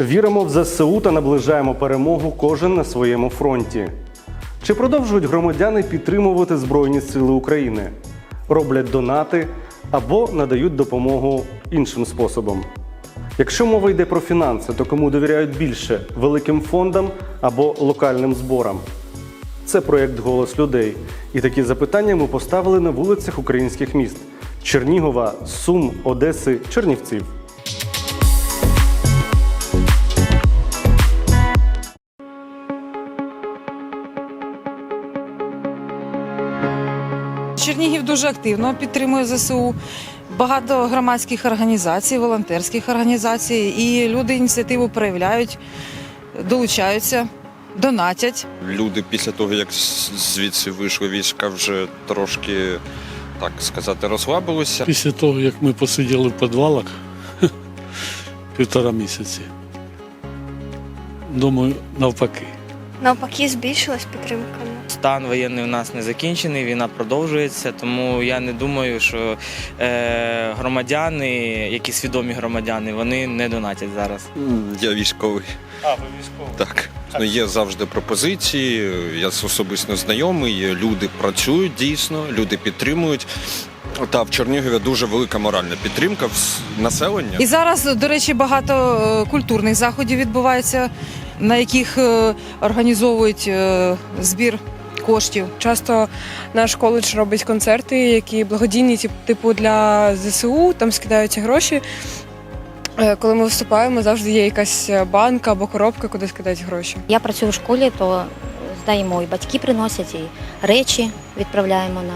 Віримо в ЗСУ та наближаємо перемогу кожен на своєму фронті. Чи продовжують громадяни підтримувати Збройні Сили України? Роблять донати або надають допомогу іншим способом. Якщо мова йде про фінанси, то кому довіряють більше великим фондам або локальним зборам? Це проєкт Голос людей. І такі запитання ми поставили на вулицях українських міст: Чернігова, Сум, Одеси, Чернівців. Чернігів дуже активно підтримує ЗСУ. Багато громадських організацій, волонтерських організацій, і люди ініціативу проявляють, долучаються, донатять. Люди після того, як звідси вийшли війська, вже трошки, так сказати, розслабилися. Після того, як ми посиділи в підвалах півтора місяці. Думаю, навпаки. Навпаки, збільшилась підтримка. Стан воєнний у нас не закінчений, війна продовжується, тому я не думаю, що е, громадяни, які свідомі громадяни, вони не донатять зараз. Я військовий. А, ви військовий? Так. Ну, є завжди пропозиції. Я особисто знайомий. Люди працюють дійсно, люди підтримують. Та в Чернігові дуже велика моральна підтримка населення. І зараз, до речі, багато е, культурних заходів відбувається, на яких е, організовують е, збір коштів. Часто наш коледж робить концерти, які благодійні, тип- типу для ЗСУ, там скидаються гроші. Е, Коли ми виступаємо, завжди є якась банка або коробка, куди скидають гроші. Я працюю в школі, то здаємо і батьки приносять, і речі відправляємо на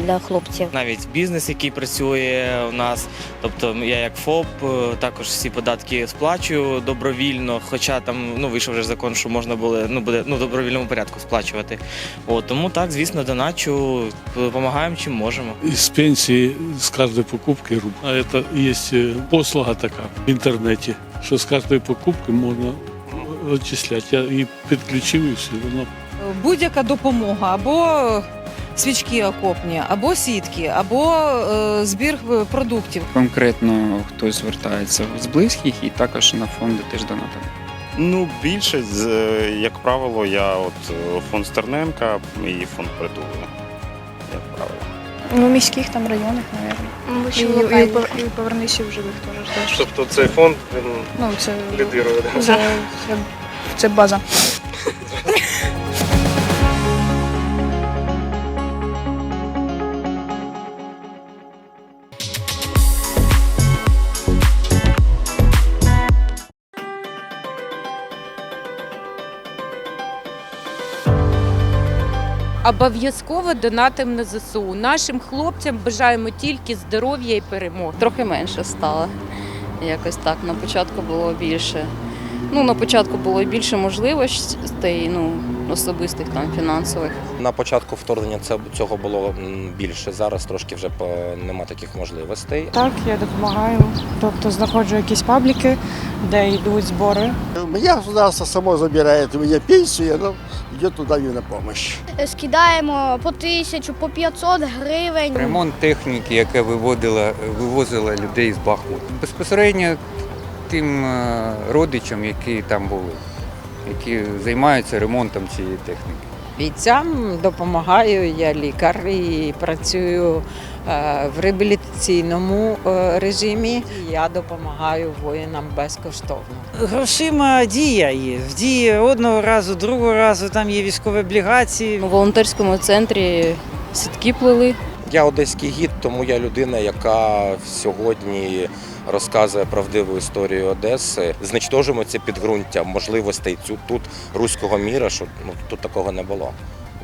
для хлопців. Навіть бізнес, який працює у нас, тобто я як ФОП, е, також всі податки сплачую добровільно, хоча там ну вийшов вже закон, що можна було ну буде ну в добровільному порядку сплачувати. От тому так, звісно, доначу, допомагаємо чим можемо. Из пенсии с каждой покупки рубль. А это есть э, послуга така в інтернеті, що з кожної покупки можна відчисляти. Я і підключив і все. Воно Будь-яка допомога або свічки окопні, або сітки, або е, збір е, продуктів. Конкретно хтось звертається з близьких і також на фонди теж донатами. Ну, більшість, з- як правило, я от е, фонд Стерненка і фонд притулу. Як правило. Ну, міських там районах, мабуть. І, Ще і, пов- і повернися в живих теж. теж. Тобто цей фонд він Ну, це, лідирує. це, це, це база. Обов'язково донатимо на ЗСУ. Нашим хлопцям бажаємо тільки здоров'я і перемоги. Трохи менше стало. Якось так. На початку було більше. Ну, на початку було більше можливостей, ну, особистих там фінансових. На початку вторгнення це цього було більше. Зараз трошки вже нема таких можливостей. Так, я допомагаю. Тобто знаходжу якісь пабліки, де йдуть збори. Меня государство само забирает, у меня пенсия, но туди на допомогу. Скидаємо по тисячу, по 500 гривень. Ремонт техніки, яка виводила, вивозила людей з Бахмуту. Безпосередньо тим е, родичам, які там були, які займаються ремонтом цієї техніки. Бійцям допомагаю, я лікар і працюю е, в реабілітаційному е, режимі. Я допомагаю воїнам безкоштовно. Грошима дія є. В дії одного разу, другого разу там є військові облігації. У волонтерському центрі сітки плели. Я одеський гід, тому я людина, яка сьогодні розказує правдиву історію Одеси. Зничтожимо це підґрунтя можливостей цю тут руського міра, що ну тут такого не було.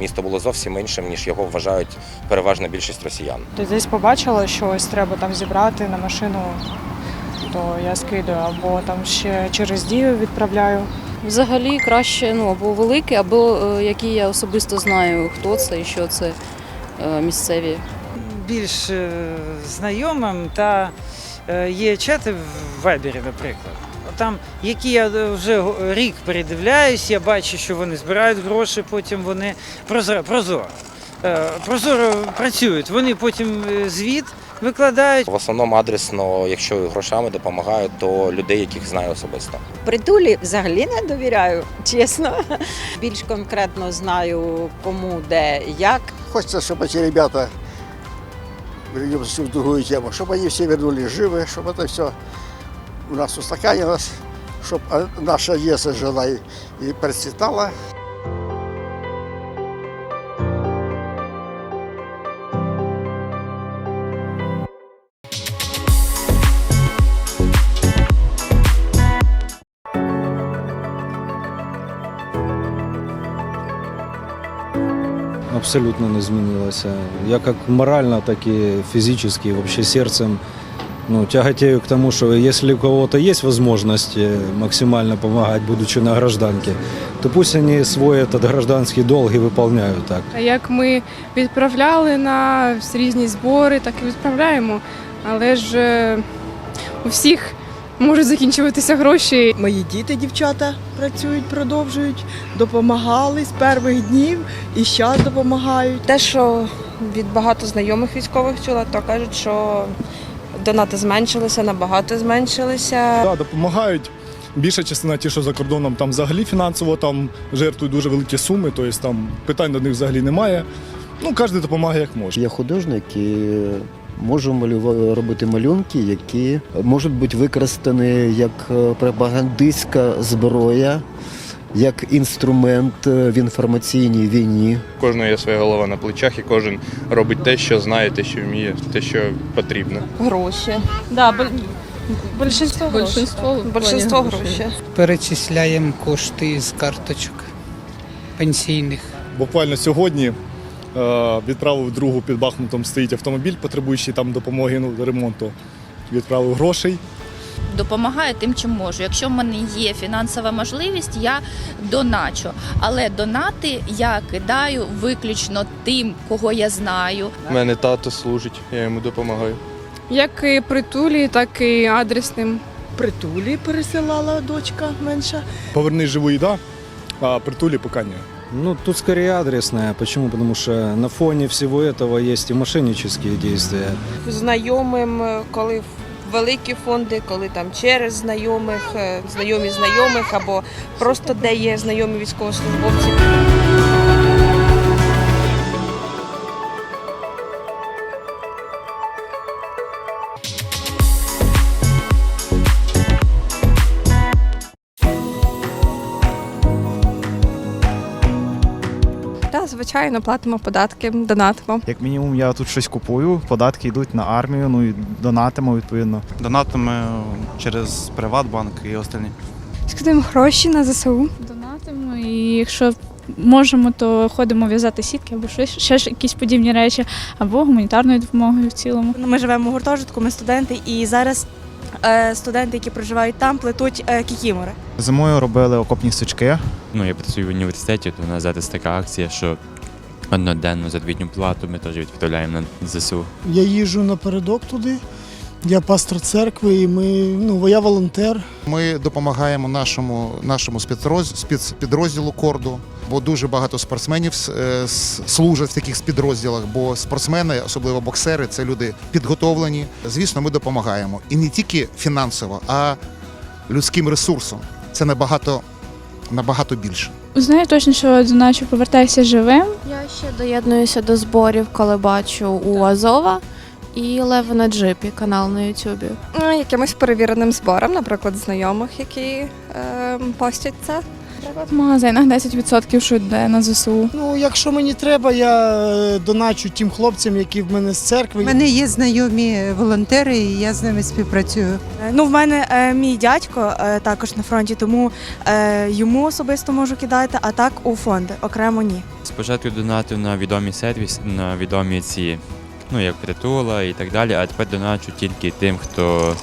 Місто було зовсім іншим, ніж його вважають переважна більшість росіян. Ти десь побачила, що ось треба там зібрати на машину, то я скидаю, або там ще через дію відправляю. Взагалі краще ну, або великі, або е, які я особисто знаю, хто це і що це е, місцеві. Більш е, знайомим та є чати в Вайбері, наприклад. Там, які я вже рік передивляюсь, я бачу, що вони збирають гроші, потім вони прозоро, прозоро, е, прозоро працюють. Вони потім е, звіт викладають. В основному адресно, якщо грошами допомагають, то людей, яких знаю особисто. Притулі взагалі не довіряю, чесно. Більш конкретно знаю, кому, де, як. Хочется, чтобы эти ребята, в другую тему, чтобы они все вернулись живы, чтобы это все у нас устаканилось, чтобы наша Одесса жила и, и процветала. абсолютно не змінилася. Я как морально, так и физически, вообще сердцем ну, тяготею к тому, что если у кого-то есть возможность э, максимально помогать, будучи на гражданке, то пусть они свой этот гражданский долг и выполняют так. А як ми відправляли на різні збори, так і відправляємо. Але ж е, у всіх можуть закінчуватися гроші. Мої діти, дівчата працюють, продовжують, допомагали з перших днів і зараз допомагають. Те, що від багато знайомих військових чула, то кажуть, що донати зменшилися, набагато зменшилися. Да, допомагають. Більша частина ті, що за кордоном, там взагалі фінансово там жертвують дуже великі суми, тобто там питань до них взагалі немає. Ну, кожен допомагає як може. Я художник і можу малюва- робити малюнки, які можуть бути використані як е, пропагандистська зброя, як інструмент е, в інформаційній війні. Кожного є своя голова на плечах, і кожен робить те, що знає, те, що вміє, те, що потрібно. Гроші. Да, большинство, большинство, большинство гроші. Перечисляємо кошти з карточок пенсійних. Буквально сьогодні відправив другу під Бахмутом стоїть автомобіль, потребуючий там допомоги ну, ремонту. Відправив грошей. допомагаю тим, чим можу. Якщо в мене є фінансова можливість, я доначу. Але донати я кидаю виключно тим, кого я знаю. У мене тато служить, я йому допомагаю. Як і притулі, так і адресним. Притулі пересилала дочка менша. Поверни живу їда, а притулі поки ні. Ну, тут скорее адресная. Почему? Потому что на фоне всего этого есть и мошеннические действия. Знайомим, е, коли великі фонди, коли там через знайомих, е, знайомі знайомих або просто де є знайомі військовослужбовці. Так, звичайно, платимо податки, донатимо. Як мінімум, я тут щось купую, податки йдуть на армію, ну і донатимо відповідно. Донатами через Приватбанк і остальні. Скидаємо гроші на ЗСУ. Донатимо, і якщо можемо, то ходимо в'язати сітки або щось, ще ж якісь подібні речі, або гуманітарною допомогою в цілому. Ми живемо в гуртожитку, ми студенти, і зараз студенти, які проживають там, плетуть е, кікімори. Зимою робили окопні сучки. Ну, я працюю в університеті, то у нас зараз така акція, що одноденну заробітну плату ми теж відправляємо на ЗСУ. Я їжджу напередок туди. Я пастор церкви, і ми ну я волонтер. Ми допомагаємо нашому нашому спецроз, спецпідрозділу корду, бо дуже багато спортсменів е, служать в таких спецпідрозділах, бо спортсмени, особливо боксери, це люди підготовлені. Звісно, ми допомагаємо і не тільки фінансово, а людським ресурсом. Це набагато набагато більше. Знаю точно, що доначу повертайся живим. Я ще доєднуюся до зборів, коли бачу у Азова і Лева на джипі канал на Ютубі. Ну, Якимось перевіреним збором, наприклад, знайомих, які е, постять це. В магазинах 10% що йде на ЗСУ. Ну, якщо мені треба, я е, доначу тим хлопцям, які в мене з церкви. У мене є знайомі волонтери, і я з ними співпрацюю. Ну, в мене е, мій дядько е, також на фронті, тому е, йому особисто можу кидати, а так у фонди, окремо ні. Спочатку донатив на відомі сервіс, на відомі ці, ну як притула і так далі, а тепер доначу тільки тим, хто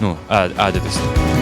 ну, адресно.